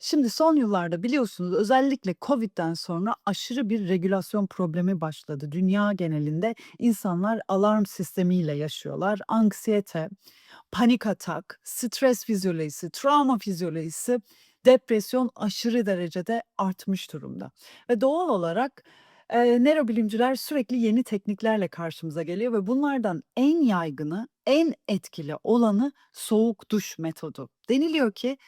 Şimdi son yıllarda biliyorsunuz özellikle COVID'den sonra aşırı bir regülasyon problemi başladı. Dünya genelinde insanlar alarm sistemiyle yaşıyorlar. Anksiyete, panik atak, stres fizyolojisi, travma fizyolojisi, depresyon aşırı derecede artmış durumda. Ve doğal olarak eee, nörobilimciler sürekli yeni tekniklerle karşımıza geliyor ve bunlardan en yaygını, en etkili olanı soğuk duş metodu. Deniliyor ki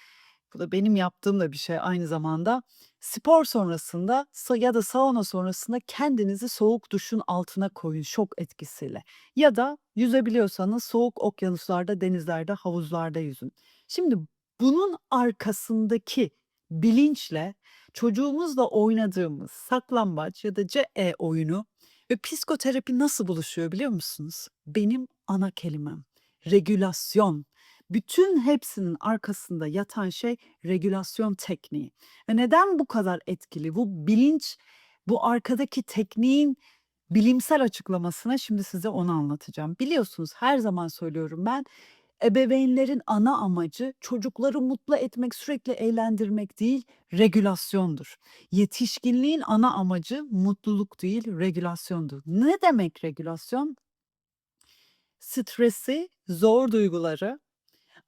bu da benim yaptığım da bir şey aynı zamanda. Spor sonrasında ya da sauna sonrasında kendinizi soğuk duşun altına koyun şok etkisiyle ya da yüzebiliyorsanız soğuk okyanuslarda, denizlerde, havuzlarda yüzün. Şimdi bunun arkasındaki bilinçle çocuğumuzla oynadığımız saklambaç ya da CE oyunu ve psikoterapi nasıl buluşuyor biliyor musunuz? Benim ana kelimem regülasyon. Bütün hepsinin arkasında yatan şey regülasyon tekniği. Ve neden bu kadar etkili? Bu bilinç, bu arkadaki tekniğin bilimsel açıklamasına şimdi size onu anlatacağım. Biliyorsunuz her zaman söylüyorum ben, ebeveynlerin ana amacı çocukları mutlu etmek, sürekli eğlendirmek değil, regülasyondur. Yetişkinliğin ana amacı mutluluk değil, regülasyondur. Ne demek regülasyon? Stresi, zor duyguları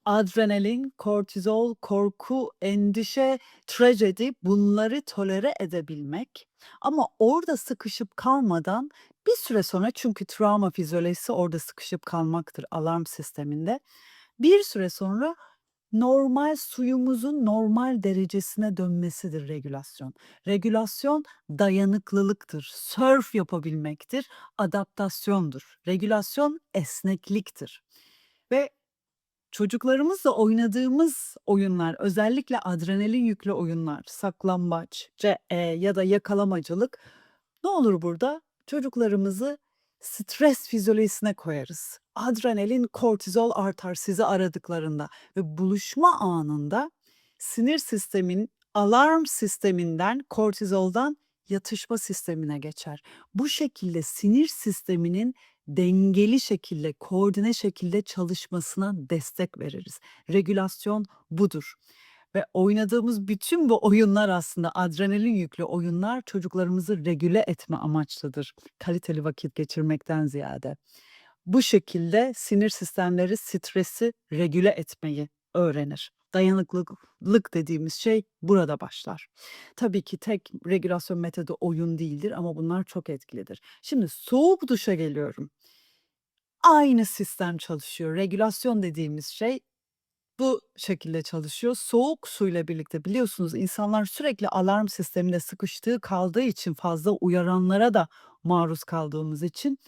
Adrenalin, kortizol, korku, endişe, trajedi bunları tolere edebilmek ama orada sıkışıp kalmadan bir süre sonra çünkü travma fizyolojisi orada sıkışıp kalmaktır alarm sisteminde. Bir süre sonra normal suyumuzun normal derecesine dönmesidir regülasyon. Regülasyon dayanıklılıktır, sörf yapabilmektir, adaptasyondur. Regülasyon esnekliktir ve Çocuklarımızla oynadığımız oyunlar, özellikle adrenalin yüklü oyunlar, saklambaç, CE ya da yakalamacılık, ne olur burada? Çocuklarımızı stres fizyolojisine koyarız. Adrenalin, kortizol artar sizi aradıklarında ve buluşma anında sinir sistemin alarm sisteminden, kortizoldan yatışma sistemine geçer. Bu şekilde sinir sisteminin dengeli şekilde, koordine şekilde çalışmasına destek veririz. Regülasyon budur ve oynadığımız bütün bu oyunlar aslında adrenalin yüklü oyunlar çocuklarımızı regüle etme amaçlıdır, kaliteli vakit geçirmekten ziyade. Bu şekilde sinir sistemleri stresi regüle etmeyi öğrenir. Dayanıklılık dediğimiz şey burada başlar. Tabii ki tek regülasyon metodu oyun değildir ama bunlar çok etkilidir. Şimdi soğuk duşa geliyorum. Aynı sistem çalışıyor. Regülasyon dediğimiz şey bu şekilde çalışıyor. Soğuk suyla birlikte biliyorsunuz insanlar sürekli alarm sisteminde sıkıştığı kaldığı için fazla uyaranlara da maruz kaldığımız için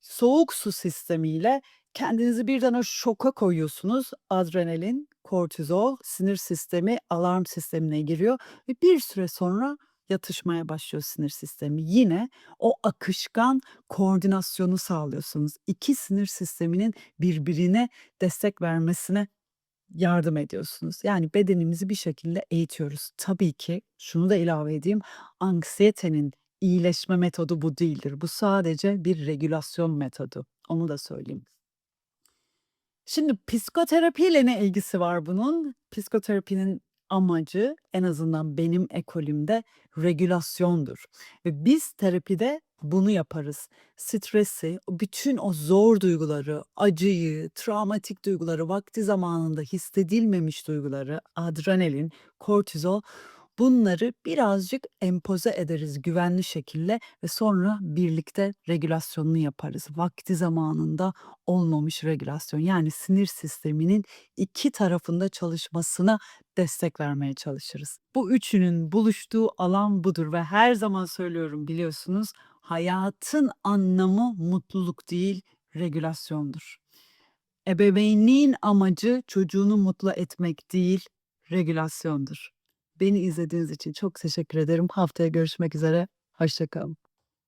soğuk su sistemiyle kendinizi birden o şoka koyuyorsunuz. Adrenalin, kortizol, sinir sistemi alarm sistemine giriyor ve bir süre sonra yatışmaya başlıyor sinir sistemi. Yine o akışkan koordinasyonu sağlıyorsunuz. 2 sinir sisteminin birbirine destek vermesine yardım ediyorsunuz. Yani bedenimizi bir şekilde eğitiyoruz. Tabii ki şunu da ilave edeyim, anksiyetenin iyileşme metodu bu değildir. Bu sadece bir regülasyon metodu. Onu da söyleyeyim. Şimdi psikoterapiyle ne ilgisi var bunun? Psikoterapinin amacı en azından benim ekolümde regülasyondur ve biz terapide bunu yaparız. Stresi, bütün o zor duyguları, acıyı, travmatik duyguları, vakti zamanında hissedilmemiş duyguları, adrenalin, kortizol bunları birazcık empoze ederiz güvenli şekilde ve sonra birlikte regülasyonunu yaparız. Vakti zamanında olmamış regülasyon yani sinir sisteminin iki tarafında çalışmasına destek vermeye çalışırız. Bu üçünün buluştuğu alan budur ve her zaman söylüyorum biliyorsunuz hayatın anlamı mutluluk değil regülasyondur. Ebeveynliğin amacı çocuğunu mutlu etmek değil regülasyondur. Beni izlediğiniz için çok teşekkür ederim. Haftaya görüşmek üzere. Hoşça kalın.